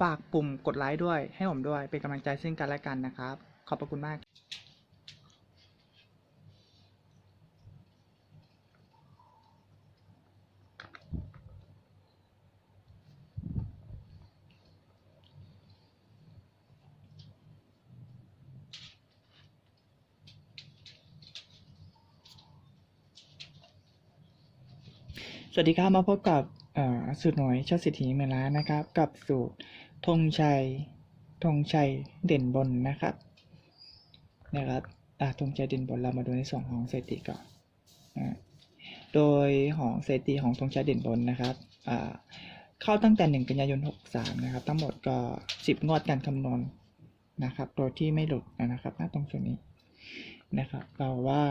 ฝากปุ่มกดไลค์ด้วย ให้ผมด้วย เป็นกำลังใจซึ่งกันและกันนะครับ ขอบพระคุณมากสวัสดีครับมาพบกับสูตรหน่วยชาติสิทธิเมล้านนะครับ กับสูตร ธงชัยธงชัยเด่นบนนะครับนะครับอะธงชัยเด่นบนเรามาดูในส่วนของสถิติก่อนนะโดยของสถิติของธงชัยเด่นบนนะครับอ่าเข้าตั้งแต่ 1 กันยายน 63 นะครับ ทั้งหมดก็ 10 งวดการคำนวณนะครับ โดยที่ไม่หลุดนะครับณตรงส่วนนี้นะครับเราว่า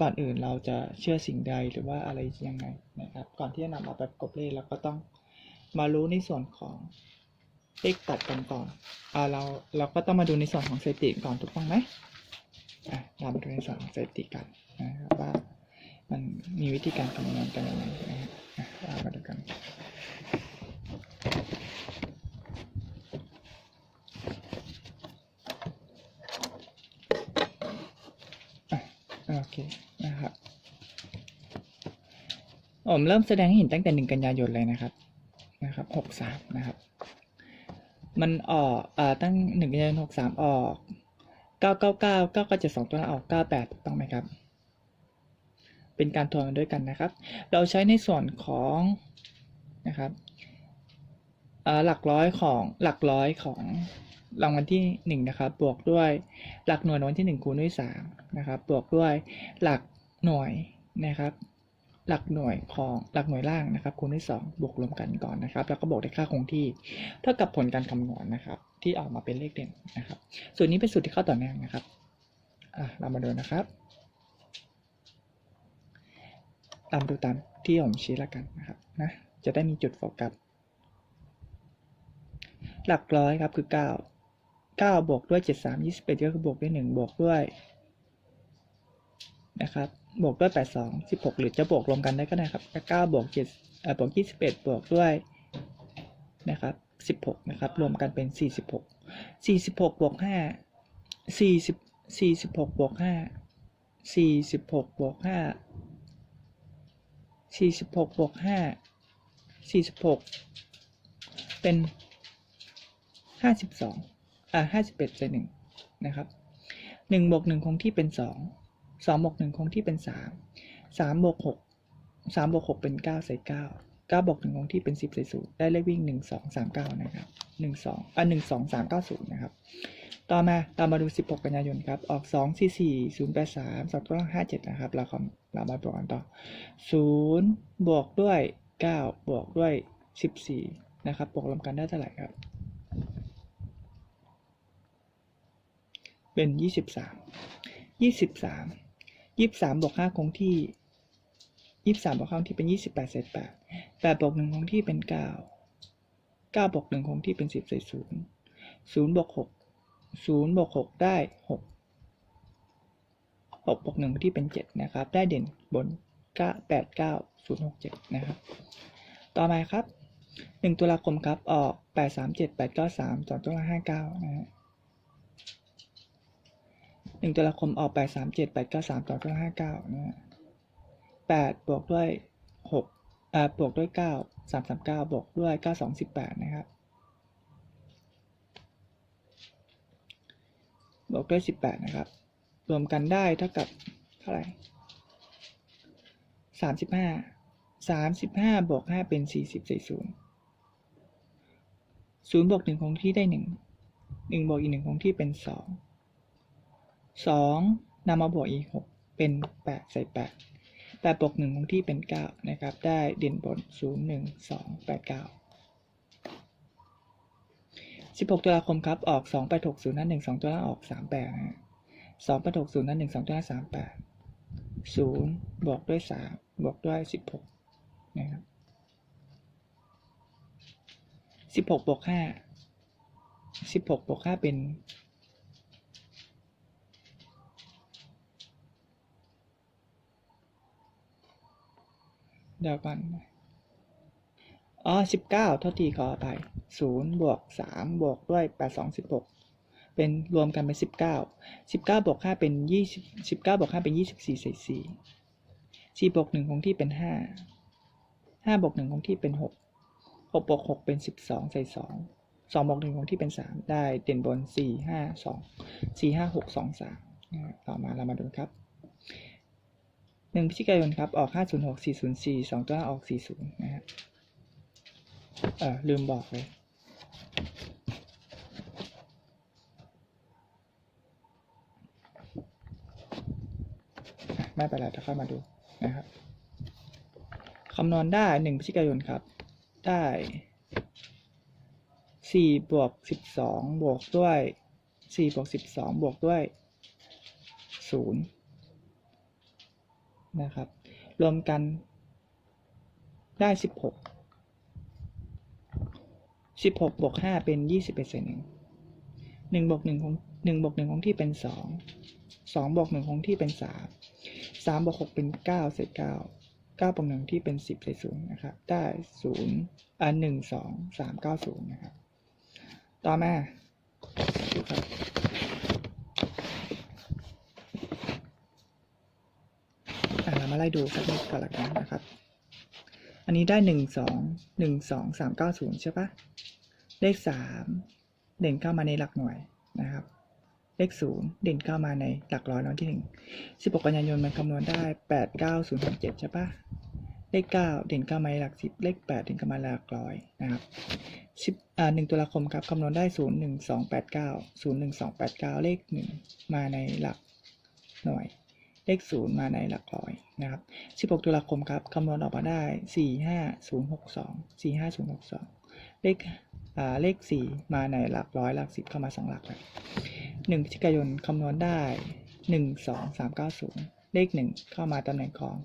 ก่อนอื่นเราจะเชื่อสิ่งใดหรือว่าอะไรยังไงนะครับ ก่อนที่จะนำมาประกบเลขเราก็ต้องมารู้ในส่วนของ เลขตัดกันก่อนอ่าเราเราก็ต้องมาดูในส่วนของสถิติก่อนถูกต้องไหมอะเรามาดูในส่วนของสถิติกันนะครับว่ามันมีวิธีการคำนวณกันยังไงนะฮะเรามาดูกันโอเคนะครับผมเริ่มแสดงให้เห็นตั้งแต่หนึ่งกันยายนเลยนะครับ นะครับหกสามนะครับ มันออกอ่าตั้งหนึ่งกันยายนหกสามออกเก้าเก้าเก้าเก้าก็จะสองตัวแล้วออกเก้าแปดถูกต้องไหมครับ เป็นการทวนด้วยกันนะครับ เราใช้ในส่วนของนะครับหลักร้อยของหลักร้อยของรางวัลที่หนึ่งนะครับ บวกด้วยหลักหน่วยรางวัลที่หนึ่งคูณด้วยสามนะครับ บวกด้วยหลักหน่วยนะครับ หลักหน่วยของหลักหน่วยล่างนะครับคูณด้วยสองบวกรวมกันก่อนนะครับ แล้วก็บวกด้วยค่าคงที่ เท่ากับผลการคำนวณนะครับ ที่ออกมาเป็นเลขเด่นนะครับส่วนนี้เป็นสูตรที่เข้าต่อเนื่องนะครับเรามาดูนะครับ ตามดูตามที่ผมชี้ล้วกันนะครับนะจะได้มีจุดโฟกัสหลักร้อยครับคือ 9 9 บวกด้วย 7 3 21 ก็คือบวกด้วย 1 บวกด้วยนะครับ บวกด้วย 8 2 16 หรือจะบวกรวมกันได้ก็ได้ครับ9บวก7เอ่อบวก21 บวกด้วยนะครับ16 นะครับ รวมกันเป็น 46 46 บวก5 40 46 บวก5 46 บวก5 46 บวก5 46 เป็นห้าสิบสองอ่าห้าสิบเอ็ดใส่หนึ่งนะครับหนึ่งบวกหนึ่งคงที่เป็นสอง สองบวกหนึ่งคงที่เป็นสามสามบวกหกสามบวกหกเป็นเก้าใส่เก้าเก้าบวกหนึ่งคงที่เป็นสิบใส่ศูนย์ได้เลขวิ่งหนึ่งสองสามเก้านะครับหนึ่งสองอ่าหนึ่งสองสามเก้าศูนย์นะครับ ต่อมาเรามาดูสิบหกกันยายนครับ ออกสองสี่สี่ศูนย์แปดสามสองตัวห้าเจ็ดนะครับ เราคำเรามาบวกกันต่อศูนย์บวกด้วยเก้าบวกด้วยสิบสี่นะครับบวกรวมกันได้เท่าไหร่ครับ เป็นยี่สิบสามยี่สิบสาม ยี่สิบสามบวกห้าคงที่ยี่สิบสามบวกห้าคงที่เป็นยี่สิบแปดเศษแปดแปดบวกหนึ่งคงที่เป็นเก้าเก้าบวกหนึ่งคงที่เป็นสิบเศษศูนย์ศูนย์บวกหกศูนย์บวกหกได้หกหกบวกหนึ่งที่เป็นเจ็ดนะครับ ได้เด่นบนเก้าแปดเก้าศูนย์หกเจ็ดนะครับ ต่อมาครับหนึ่งตุลาคมครับออกแปดสามเจ็ดแปดเก้าสามสองตัวละห้าเก้านะฮะ หนึ่งตุลาคมออกแปดสามเจ็ดแปดเก้าสามต่อด้วยห้าเก้านะฮะแปดบวกด้วยหกอ่าบวกด้วยเก้าสามสามเก้าบวกด้วยเก้าสองสิบแปดนะครับบวกด้วยสิบแปดนะครับ รวมกันได้เท่ากับเท่าไหร่สามสิบห้าสามสิบห้าบวกห้าเป็นสี่สิบใส่ศูนย์ศูนย์บวกหนึ่งคงที่ได้หนึ่งหนึ่งบวกอีกหนึ่งคงที่เป็นสอง สองนำมาบวกอีกหกเป็นแปดใส่แปดแปดบวกหนึ่งคงที่เป็นเก้านะครับ ได้เด่นบนศูนย์หนึ่งสองแปดเก้าสิบหกตุลาคมครับ ออกสองแปดหกศูนย์นั้นหนึ่งสองตัวล่างออกสามแปดนะสองแปดหกศูนย์นั้นหนึ่งสองตัวล่างสามแปดศูนย์บวกด้วยสามบวกด้วยสิบหกนะครับสิบหกบวกห้าสิบหกบวกห้าเป็น เดี๋ยวก่อนอ๋อสิบเก้าเท่าทีขออภัยศูนย์บวกสามบวกด้วยแปดสองสิบหกเป็นรวมกันเป็นสิบเก้าสิบเก้าบวกห้าเป็นยี่สิบสิบเก้าบวกห้าเป็นยี่สิบสี่ใส่สี่สี่บวกหนึ่งคงที่เป็นห้าห้าบวกหนึ่งคงที่เป็นหกหกบวกหกเป็นสิบสองใส่สองสองบวกหนึ่งคงที่เป็นสามได้เด่นบนสี่ห้าสองสี่ห้าหกสองสามต่อมาเรามาดูครับ หนึ่งพฤศจิกายนครับ ออกห้าศูนย์หกสี่ศูนย์สี่สองตัวออกสี่ศูนย์นะฮะเออลืมบอกเลย ไม่เป็นไรเดี๋ยวค่อยมาดูนะครับคำนวณได้หนึ่งพฤศจิกายนครับ ได้สี่บวกสิบสองบวกด้วยสี่บวกสิบสองบวกด้วยศูนย์ นะครับ รวมกันได้สิบหกสิบหกบวกห้าเป็นยี่สิบเปอร์เซ็นต์หนึ่งหนึ่งบวกหนึ่งของหนึ่งบวกหนึ่งของที่เป็นสองสองบวกหนึ่งของที่เป็นสามสามบวกหกเป็นเก้าเศษเก้าเก้าบวกหนึ่งที่เป็นสิบเศษศูนย์นะครับ ได้ศูนย์อ่าหนึ่งสองสามเก้าศูนย์นะครับ ต่อมาดูครับ อะเรามาไล่ดูสักนิดก่อนละกันนะครับ อันนี้ได้หนึ่งสองหนึ่งสองสามเก้าศูนย์ใช่ปะเลขสามเด่นเข้ามาในหลักหน่วยนะครับ เลขศูนย์เด่นเข้ามาในหลักร้อยน้อยที่หนึ่งสิบหกกันยายนมันคำนวณได้แปดเก้าศูนย์หกเจ็ดใช่ปะเลขเก้าเด่นเข้ามาในหลักสิบเลขแปดเด่นเข้ามาในหลักร้อยนะครับสิบอ่าหนึ่งตุลาคมครับคำนวณได้ศูนย์หนึ่งสองแปดเก้าศูนย์หนึ่งสองแปดเก้าเลขหนึ่งมาในหลักหน่วย เลขศูนย์มาในหลักร้อยนะครับ 16 ตุลาคมครับคำนวณออกมาได้ 45062 45062 เลขอ่าเลข 4 มาในหลักร้อยหลัก 10 เข้ามา 2 หลักเลย1พฤศจิกายนคำนวณได้ 12390 เลข 1 เข้ามาตำแหน่งของ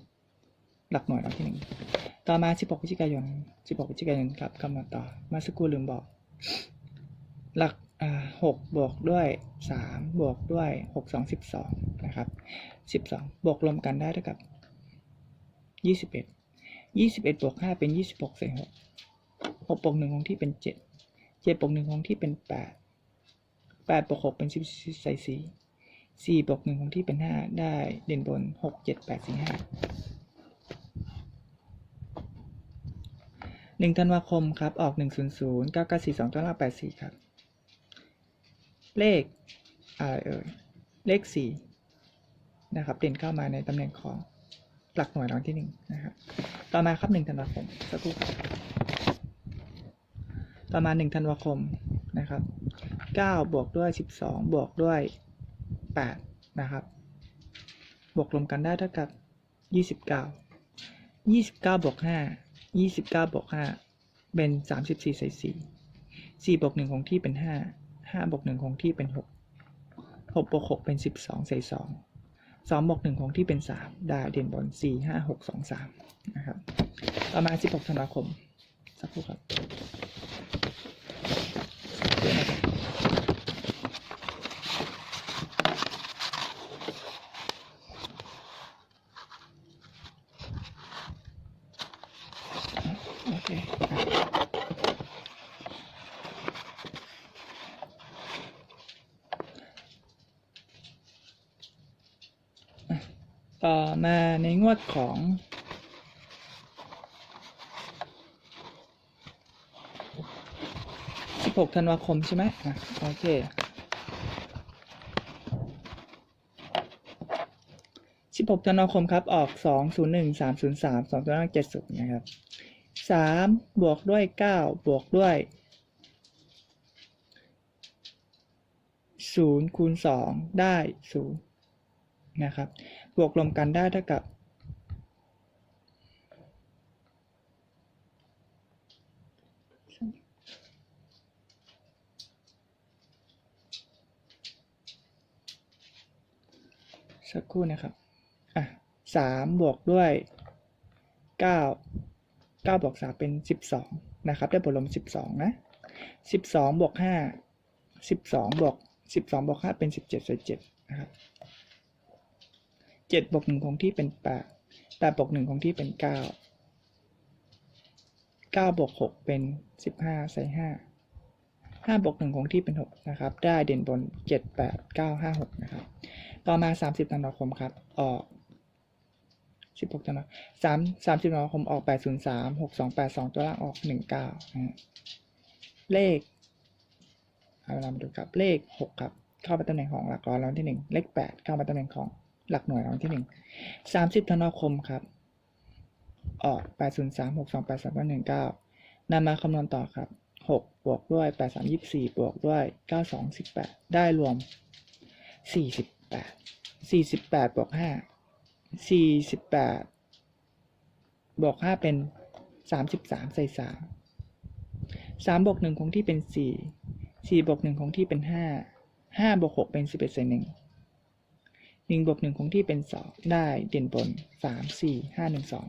หลักหน่วยหลักที่ 1 ต่อมา 16พฤศจิกายน 16พฤศจิกายนครับคำนวณต่อมาสักครู่ลืมบอก หลัก อ่า6บวกด้วย3บวกด้วย6 2 12นะครับสิบสองบวกรวมกันได้เท่ากับยี่สิบเอ็ดยี่สิบเอ็ดบวกห้าเป็นยี่สิบหกใส่หกหกบวกหนึ่งคงที่เป็นเจ็ดเจ็ดบวกหนึ่งคงที่เป็นแปดแปดบวกหกเป็นสิบใส่สี่สี่บวกหนึ่งคงที่เป็นห้าได้เด่นบนหกเจ็ดแปดสี่ห้าหนึ่งธันวาคมครับ ออกหนึ่งศูนย์ศูนย์เก้าเก้าสี่สองตัวละแปดสี่ครับ เลขอะไรเอ่ยเลขสี่นะครับเด่นเข้ามาในตำแหน่งของหลักหน่วยรางที่หนึ่งนะครับต่อมาครับหนึ่งธันวาคมสักครู่ต่อมาหนึ่งธันวาคมนะครับเก้าบวกด้วยสิบสองบวกด้วยแปดนะครับ บวกรวมกันได้เท่ากับยี่สิบเก้ายี่สิบเก้าบวกห้ายี่สิบเก้าบวกห้าเป็นสามสิบสี่ใส่สี่สี่บวกหนึ่งคงที่เป็นห้าาห้าบวกหนึ่งคงที่เป็นหกหกบวกหกเป็นสิบสองใส่สองสองบวกหนึ่งของที่เป็นสามได้เด่นบนสี่ห้าหกสองสามนะครับ ประมาสิบหกธันวาคม สักครู่ครับเดี๋ยวนะครับโอเคอะต่ อมาในงวดของ16ธันวาคมใช่ไหมอะโอเคสิบหกธันวาคมครับ ออกสองศูนย์หนึ่งสามศูนย์สามสองตัวล่งเจ็ดศูนย์นะครับสามบวกด้วยเก้าบวกด้วยศูนย์คูณสองได้ศูนย์นะครับ บวกรวมกันได้เท่ากับสักครู่นะครับ อะสามบวกด้วยเก้าเก้าบวกสามเป็นสิบสองนะครับ ได้ผลลมสิบสองนะสิบสองบวกห้าสิบสองบวกสิบสองบวกห้าเป็นสิบเจ็ดส่เจ็ดนะครับ เจ็ดบวกหนึ่งคงที่เป็นแปดแปดบวกหนึ่งคงที่เป็นเก้าเก้าบวกหกเป็นสิบห้าใส่ห้าห้าบวกหนึ่งคงที่เป็นหกนะครับ ได้เด่นบนเจ็ดแปดเก้าห้าหกนะครับ ต่อมา30ธันวาคมครับ ออก16ธันวาสามสามสิบธันวาคมออก803 6282ตัวล่างออก19นะฮะเก้าเลขเอาเรามาดูครับ เลข6ครับ เข้ามาตำแหน่งของหลักร้อยรางวัลที่1เลข8เข้ามาตำแหน่งของ หลักหน่วยรางวัลที่1 30ธันวาคมครับ ออก803 6282ก็19นำมาคำนวณต่อครับ6บวกด้วยแปดสามยี่สิบวกด้วย92 18ได้รวมสี่สิบแปดสี่สิบแปดบวกห้าสี่สิบแปดบวกห้าเป็นสามสิบสามใส่สามสามบวกหนึ่งคงที่เป็นสี่สี่บวกหนึ่งคงที่เป็นห้าห้าบวกหกเป็นสิบเอ็ดใส่หนึ่ง หนึ่งบวกหนึ่งคงที่เป็นสองได้เด่นบนสามสี่ห้าหนึ่งสอง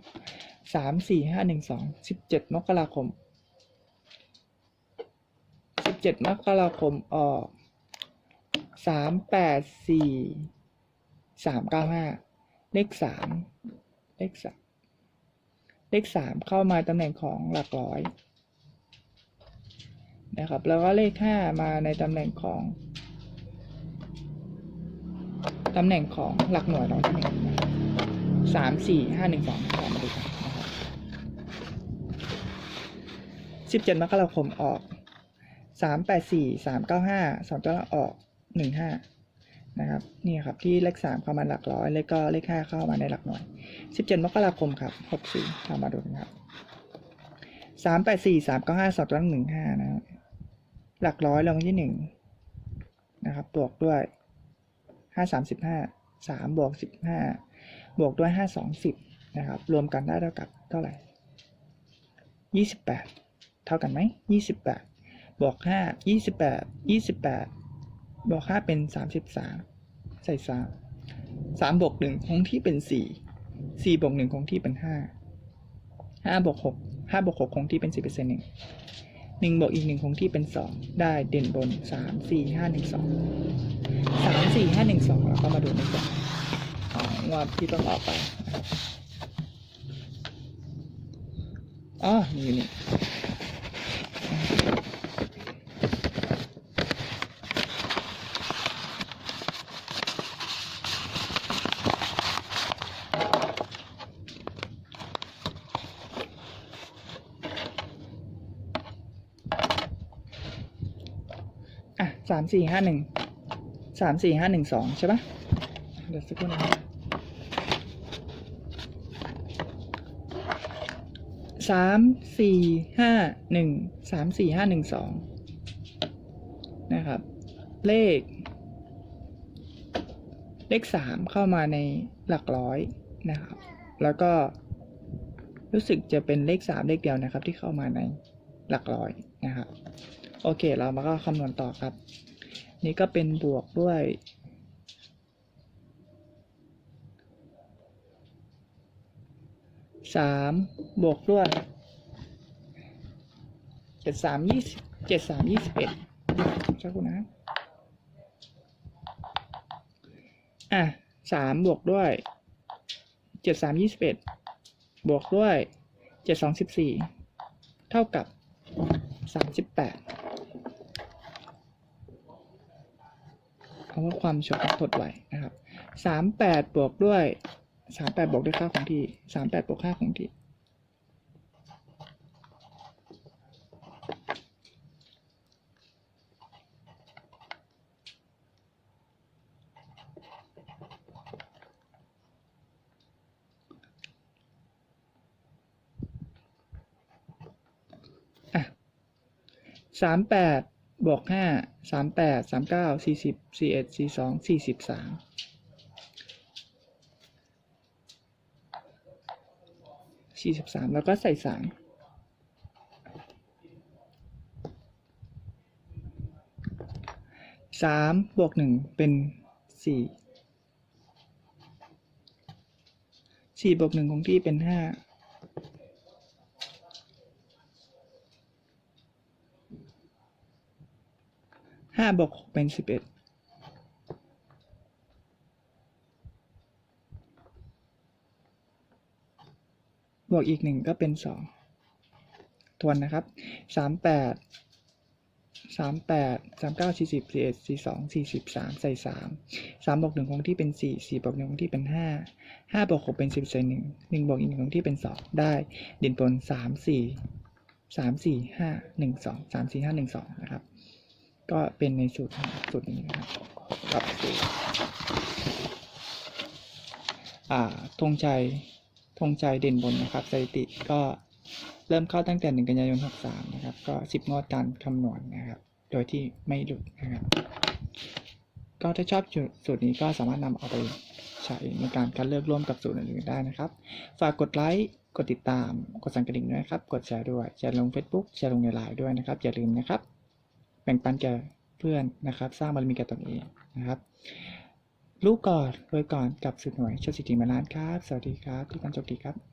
สามสี่ห้าหนึ่งสองสิบเจ็ดมกราคมสิบเจ็ดมกราคมออกสามแปดสี่สามเก้าห้าเลขสามเลขสามเลขสามเข้ามาตำแหน่งของหลักร้อยนะครับ แล้วก็เลขห้ามาในตำแหน่งของ ตำแหน่งของหลักหน่วยเราที่หนึ่งสามสี่ห้าหนึ่งสองสามมาดูกันนะครับสิบเจ็ดมกราคมออกสามแปดสี่สามเก้าห้าสองตัวละออกหนึ่งห้านะครับนี่ครับที่เลขสามเข้ามาหลักร้อยเลขก็เลขห้าเข้ามาในหลักหน่วยสิบเจ็ดมกราคมครับหกสี่เรามมาดูกันครับสามแปดสี่สามเก้าห้าสองตัวละหนึ่งห้านะหลักร้อยลงที่หนึ่งนะครับบวกด้วย ห้าสามสิบห้าสามบวกสิบห้าบวกด้วยห้าสองสิบนะครับ รวมกันได้เท่ากับเท่าไหร่ยี่สิบแปดเท่ากันไหมยี่สิบแปดบวกห้ายี่สิบแปดยี่สิบแปดบวกห้าเป็นสามสิบสามใส่สามสามบวกหนึ่งคงที่เป็นสี่สี่บวกหนึ่งคงที่เป็นห้าห้าบวกหกห้าบวกหกคงที่เป็นสิบเปอร์เซ็นต์หนึ่งหนึ่งบวกอีกหนึ่งคงที่เป็นสองได้เด่นบนสามสี่ห้าหนึ่งสอง สามสี่ห้าหนึ่งสองแล้วก็มาดูในส่วนของว่าที่ต้องออกไปอ๋อนี่นี่อะสามสี่ห้าหนึ่ง สามสี่ห้าหนึ่งสองใช่ปะเดี๋ยวสักครู่นะครับสามสี่ห้าหนึ่งสามสี่ห้าหนึ่งสองนะครับ เลข เลขสามเข้ามาในหลักร้อยนะครับ แล้วก็รู้สึกจะเป็นเลขสามเลขเดียวนะครับ ที่เข้ามาในหลักร้อยนะครับ โอเค เรามาก็คำนวณต่อครับ นี่ก็เป็นบวกด้วย สามบวกด้วย เจ็ดสามยี่สิบเจ็ดสามยี่สิบเอ็ดสักครู่นะ อะสามบวกด้วย เจ็ดสามยี่สิบเอ็ดบวกด้วย เจ็ดสองสิบสี่ เท่ากับสามสิบแปด เพาะว่าความโฉบมันทดไว้นะครับสามแปดบวกด้วยสามแปดบวกด้วยค่าของที่สามแปดบวกค่าของที่สามแปด บวกห้าสามแปดสามเก้าสี่สิบสี่เอ็ดสี่สองสี่สิบสามสี่สิบสามแล้วก็ใส่สามสามบวกหนึ่งเป็นสี่สี่บวกหนึ่งคงที่เป็นห้า ห้าบวกหกเป็นสิบเอ็ดบวกอีกหนึ่งก็เป็นสองทวนนะครับสามแปดสามแปดสามเก้าสี่สิบสี่เอ็ดสี่สองสี่สิบสามใส่สามสามบวกหนึ่งคงที่เป็นสี่สี่บวกหนึ่งคงที่เป็นห้าห้าบวกหกเป็นสิบใส่หนึ่งหนึ่งบวกอีกหนึ่งคงที่เป็นสองได้ดินบนสามสี่สามสี่ห้าหนึ่งสองสามสี่ห้าหนึ่งสองนะครับ ก็เป็นในสูตรสูตรนี้นะครับกับสูตรอ่าธงชัยธงชัยเด่นบนนะครับสถิติก็เริ่มเข้าตั้งแต่1กันยายน63นะครับ ก็ 10 งวดการคำนวณนะครับ โดยที่ไม่หลุดนะครับ ก็ถ้าชอบสูตรนี้ก็สามารถนำเอาไปใช้ในการคัดเลือกร่วมกับสูตรอื่นๆได้นะครับ ฝากกดไลค์กดติดตาม กดสั่นกระดิ่งด้วยนะครับ กดแชร์ด้วย แชร์ลง Facebook แชร์ลงในไลน์ด้วยนะครับ อย่าลืมนะครับ แบ่งปันแก่เพื่อนนะครับ สร้างบารมีแก่ตนเองนะครับลูกก่อนรวยก่อนกับสุดหน่วยชดสิทธิมาล้านครับ สวัสดีครับ ทุกท่านโชคดีครับ